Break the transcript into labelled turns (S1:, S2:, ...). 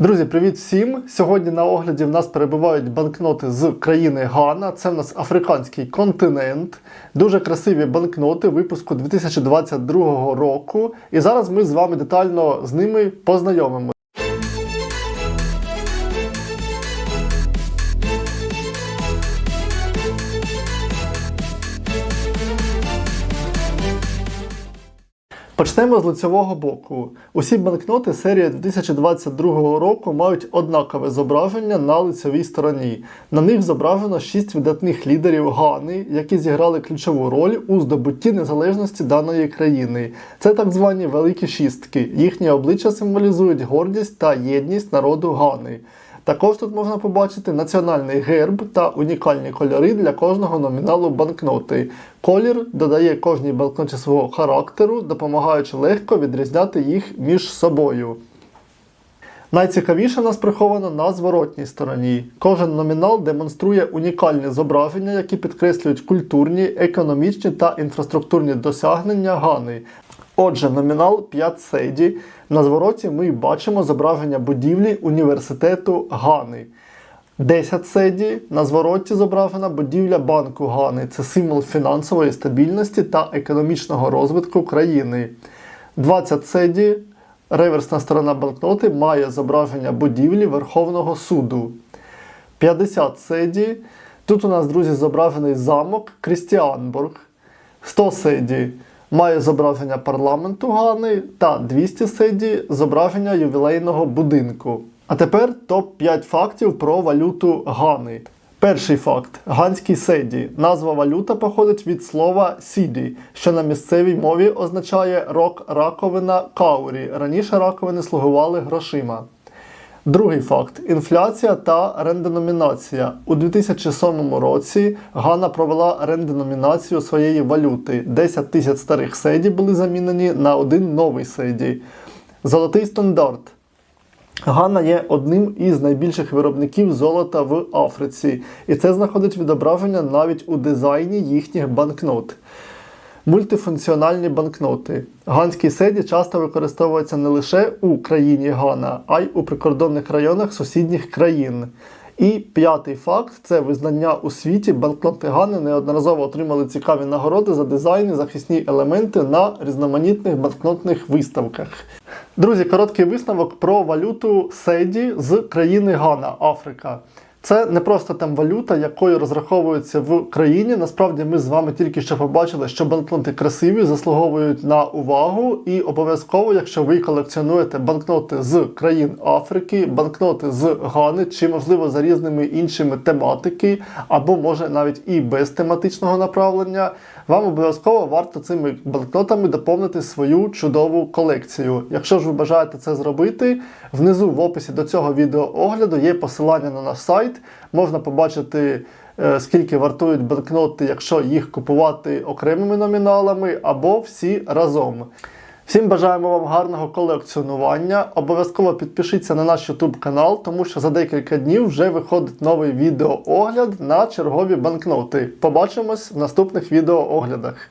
S1: Друзі, привіт всім! Сьогодні на огляді в нас перебувають банкноти з країни Гана. Це в нас африканський континент. Дуже красиві банкноти випуску 2022 року. І зараз ми з вами детально з ними познайомимо. Почнемо з лицевого боку. Усі банкноти серії 2022 року мають однакове зображення на лицевій стороні. На них зображено шість видатних лідерів Гани, які зіграли ключову роль у здобутті незалежності даної країни. Це так звані великі шістки. Їхні обличчя символізують гордість та єдність народу Гани. Також тут можна побачити національний герб та унікальні кольори для кожного номіналу банкноти. Колір додає кожній банкноті свого характеру, допомагаючи легко відрізняти їх між собою. Найцікавіше нас приховано на зворотній стороні. Кожен номінал демонструє унікальні зображення, які підкреслюють культурні, економічні та інфраструктурні досягнення Гани. Отже, номінал 5 Седі. На звороті ми бачимо зображення будівлі університету Гани. 10 Седі. На звороті зображена будівля банку Гани. Це символ фінансової стабільності та економічного розвитку країни. 20 Седі. Реверсна сторона банкноти має зображення будівлі Верховного суду. 50 Седі. Тут у нас, друзі, зображений замок Крістіанбург. 100 Седі має зображення парламенту Гани та 200 Седі зображення ювілейного будинку. А тепер топ-5 фактів про валюту Гани. Перший факт: ганський седі. Назва валюта походить від слова сіді, що на місцевій мові означає рок раковина каурі. Раніше раковини слугували грошима. Другий факт: інфляція та ренденомінація. У 2007 році Гана провела ренденомінацію своєї валюти. 10 тисяч старих седі були замінені на один новий седі. Золотий стандарт. Гана є одним із найбільших виробників золота в Африці, і це знаходить відображення навіть у дизайні їхніх банкнот. Мультифункціональні банкноти. Ганський седі часто використовується не лише у країні Гана, а й у прикордонних районах сусідніх країн. І п'ятий факт це визнання у світі. Банкноти Гани неодноразово отримали цікаві нагороди за дизайн і захисні елементи на різноманітних банкнотних виставках. Друзі, короткий висновок про валюту Седі з країни Гана, Африка. Це не просто там валюта, якою розраховується в країні. Насправді ми з вами тільки що побачили, що банкноти красиві, заслуговують на увагу. І обов'язково, якщо ви колекціонуєте банкноти з країн Африки, банкноти з Гани, чи, можливо, за різними іншими тематики, або може навіть і без тематичного направлення, вам обов'язково варто цими банкнотами доповнити свою чудову колекцію. Якщо ж ви бажаєте це зробити, внизу в описі до цього відеоогляду є посилання на наш сайт. Можна побачити, е, скільки вартують банкноти, якщо їх купувати окремими номіналами, або всі разом. Всім бажаємо вам гарного колекціонування. Обов'язково підпишіться на наш YouTube канал, тому що за декілька днів вже виходить новий відеоогляд на чергові банкноти. Побачимось в наступних відеооглядах.